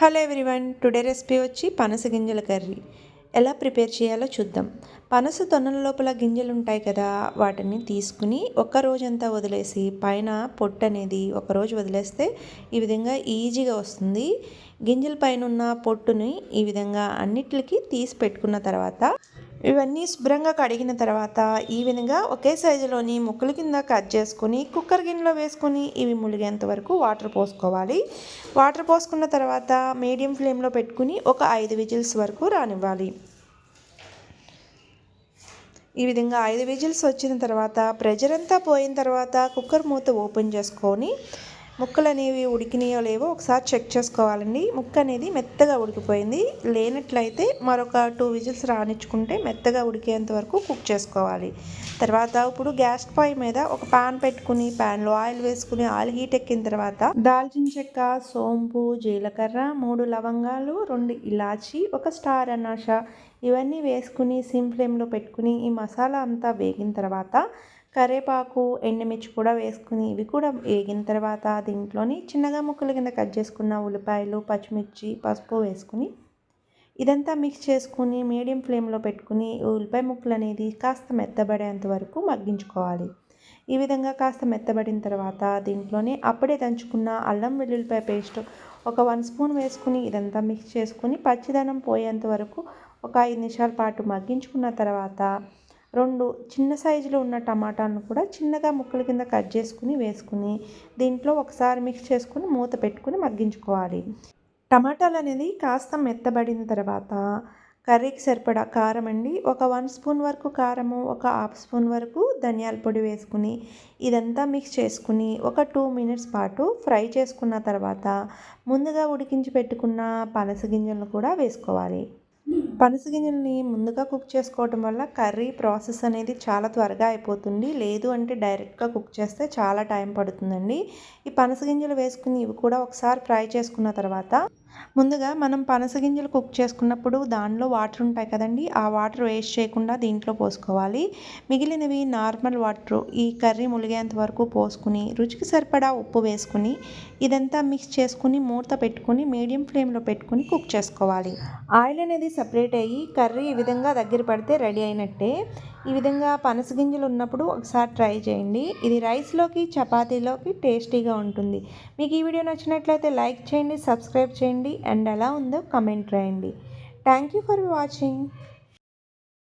Hello everyone today recipe వచ్చి పనస గింజల కర్రీ. ఎలా ప్రిపేర్ చేయాలో చూద్దాం. పనస తొన్నల లోపల గింజలు ఉంటాయి కదా వాటిని తీసుకుని ఒక్క రోజంతా వదిలేసి పైన పొట్టు అనేది ఒక రోజు వదిలేస్తే ఈ విధంగా ఈజీగా వస్తుంది. గింజల పైన ఉన్న పొట్టుని ఈ విధంగా అన్నిటికీ తీసి పెట్టుకున్న తర్వాత ఇవన్నీ శుభ్రంగా కడిగిన తర్వాత ఈ విధంగా ఒకే సైజులోని ముక్కల కింద కట్ చేసుకొని కుక్కర్ గిన్నెలో వేసుకొని ఇవి ములిగేంత వరకు వాటర్ పోసుకోవాలి. వాటర్ పోసుకున్న తర్వాత మీడియం ఫ్లేమ్లో పెట్టుకుని ఒక ఐదు విజిల్స్ వరకు రానివ్వాలి. ఈ విధంగా ఐదు విజిల్స్ వచ్చిన తర్వాత ప్రెజర్ అంతా పోయిన తర్వాత కుక్కర్ మూత ఓపెన్ చేసుకొని ముక్కలు అనేవి ఉడికినాయో లేవో ఒకసారి చెక్ చేసుకోవాలండి. ముక్క అనేది మెత్తగా ఉడికిపోయింది. లేనట్లయితే మరొక టూ విజిల్స్ రానిచ్చుకుంటే మెత్తగా ఉడికేంత వరకు కుక్ చేసుకోవాలి. తర్వాత ఇప్పుడు గ్యాస్ పొయ్యి మీద ఒక పాన్ పెట్టుకుని ప్యాన్లో ఆయిల్ వేసుకుని ఆయిల్ హీట్ ఎక్కిన తర్వాత దాల్చిన చెక్క సోంపు జీలకర్ర మూడు లవంగాలు రెండు ఇలాచి ఒక స్టార్ అనాష ఇవన్నీ వేసుకుని సిమ్ ఫ్లేమ్లో పెట్టుకుని ఈ మసాలా అంతా వేగిన తర్వాత కరేపాకు ఎండుమిర్చి కూడా వేసుకుని ఇవి కూడా వేగిన తర్వాత దీంట్లోని చిన్నగా ముక్కల కింద కట్ చేసుకున్న ఉల్లిపాయలు పచ్చిమిర్చి పసుపు వేసుకుని ఇదంతా మిక్స్ చేసుకుని మీడియం ఫ్లేమ్లో పెట్టుకుని ఉల్లిపాయ ముక్కలు అనేది కాస్త మెత్తబడేంత వరకు మగ్గించుకోవాలి. ఈ విధంగా కాస్త మెత్తబడిన తర్వాత దీంట్లోనే అప్పుడే దంచుకున్న అల్లం వెల్లుల్లిపాయ పేస్ట్ ఒక వన్ స్పూన్ వేసుకుని ఇదంతా మిక్స్ చేసుకుని పచ్చిదనం పోయేంత వరకు ఒక ఐదు నిమిషాల పాటు మగ్గించుకున్న తర్వాత రెండు చిన్న సైజులో ఉన్న టమాటాలను కూడా చిన్నగా ముక్కల కింద కట్ చేసుకుని వేసుకుని దీంట్లో ఒకసారి మిక్స్ చేసుకుని మూత పెట్టుకుని మగ్గించుకోవాలి. టమాటాలు అనేది కాస్త మెత్తబడిన తర్వాత కర్రీకి సరిపడా కారం అండి. ఒక వన్ స్పూన్ వరకు కారము ఒక హాఫ్ స్పూన్ వరకు ధనియాల పొడి వేసుకుని ఇదంతా మిక్స్ చేసుకుని ఒక టూ మినిట్స్ పాటు ఫ్రై చేసుకున్న తర్వాత ముందుగా ఉడికించి పెట్టుకున్న పనస గింజలను కూడా వేసుకోవాలి. పనస గింజల్ని ముందుగా కుక్ చేసుకోవటం వల్ల కర్రీ ప్రాసెస్ అనేది చాలా త్వరగా అయిపోతుంది. లేదు అంటే డైరెక్ట్గా కుక్ చేస్తే చాలా టైం పడుతుందండి. ఈ పనస గింజలు వేసుకుని ఇవి కూడా ఒకసారి ఫ్రై చేసుకున్న తర్వాత ముందుగా మనం పనస గింజలు కుక్ చేసుకున్నప్పుడు దానిలో వాటర్ ఉంటాయి కదండి ఆ వాటర్ వేస్ట్ చేయకుండా దీంట్లో పోసుకోవాలి. మిగిలినవి నార్మల్ వాటర్ ఈ కర్రీ ములిగేంత వరకు పోసుకుని రుచికి సరిపడా ఉప్పు వేసుకుని ఇదంతా మిక్స్ చేసుకుని మూత పెట్టుకుని మీడియం ఫ్లేమ్లో పెట్టుకుని కుక్ చేసుకోవాలి. ఆయిల్ అనేది సపరేట్ అయ్యి కర్రీ ఈ విధంగా దగ్గర పడితే రెడీ అయినట్టే. ఈ విధంగా పనస గింజలు ఉన్నప్పుడు ఒకసారి ట్రై చేయండి. ఇది రైస్లోకి చపాతీలోకి టేస్టీగా ఉంటుంది. మీకు ఈ వీడియో నచ్చినట్లయితే లైక్ చేయండి సబ్స్క్రైబ్ చేయండి అండ్ ఎలా ఉందో కమెంట్ రాయండి. Thank you for watching